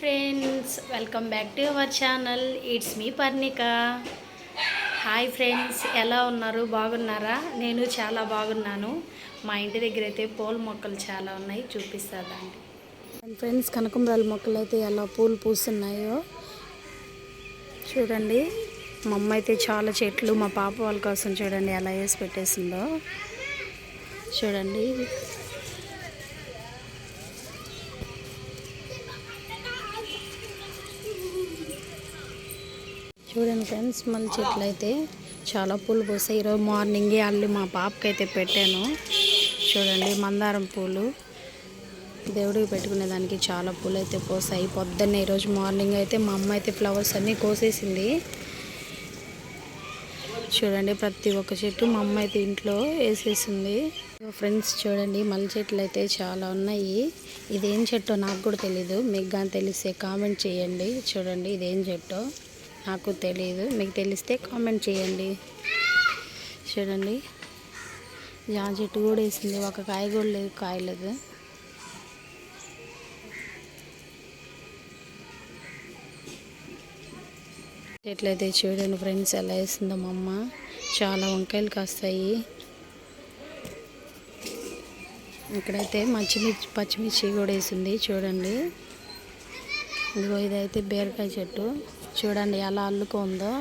Friends welcome back to our channel it's me Parnika hi friends ఎలా ఉన్నారు? బాగున్నారా? నేను చాలా బాగున్నాను. మా ఇంటి దగ్గర అయితే పూల మొక్కలు చాలా ఉన్నాయి. చూపిస్తాదండి ఫ్రెండ్స్ కనకంబరాల మొక్కలు అయితే ఎలా పూలు పూస్తున్నాయో చూడండి. మా అమ్మ అయితే చాలా చెట్లు మా పాప వాళ్ళ కోసం చూడండి ఎలా వేసి పెట్టేసిందో. చూడండి. చూడండి ఫ్రెండ్స్ మళ్ళీ చెట్లు అయితే చాలా పూలు పూసాయి ఈరోజు మార్నింగే అల్లి మా పాపకి అయితే పెట్టాను. చూడండి మందారం పూలు. దేవుడికి పెట్టుకునే దానికి చాలా పూలు అయితే పోసాయి పొద్దున్నే ఈరోజు మార్నింగ్ అయితే మా అమ్మ అయితే ఫ్లవర్స్ అన్నీ కోసేసింది. చూడండి ప్రతి ఒక్క చెట్టు మా అమ్మ అయితే ఇంట్లో వేసేసింది. ఫ్రెండ్స్ చూడండి మల్లె చెట్లు అయితే చాలా ఉన్నాయి. ఇదేం చెట్టో నాకు కూడా తెలీదు. మీకు కానీ తెలిస్తే కామెంట్ చేయండి. చూడండి ఇదేం చెట్టో. నాకు తెలియదు మీకు తెలిస్తే కామెంట్ చేయండి. చూడండి. జామ చెట్టు కూడా వేసింది. ఒక కాయ కూడా లేదు కాయలేదు. ఎట్లయితే చూడండి ఫ్రెండ్స్ ఎలా వేసిందో మా అమ్మ. చాలా వంకాయలు కాస్తాయి. ఇక్కడైతే మిర్చి పచ్చిమిర్చి కూడా వేసింది. చూడండి. ఇదిగో ఇదైతే బీరకాయ చెట్టు. చూడండి ఎలా అల్లుకుందో.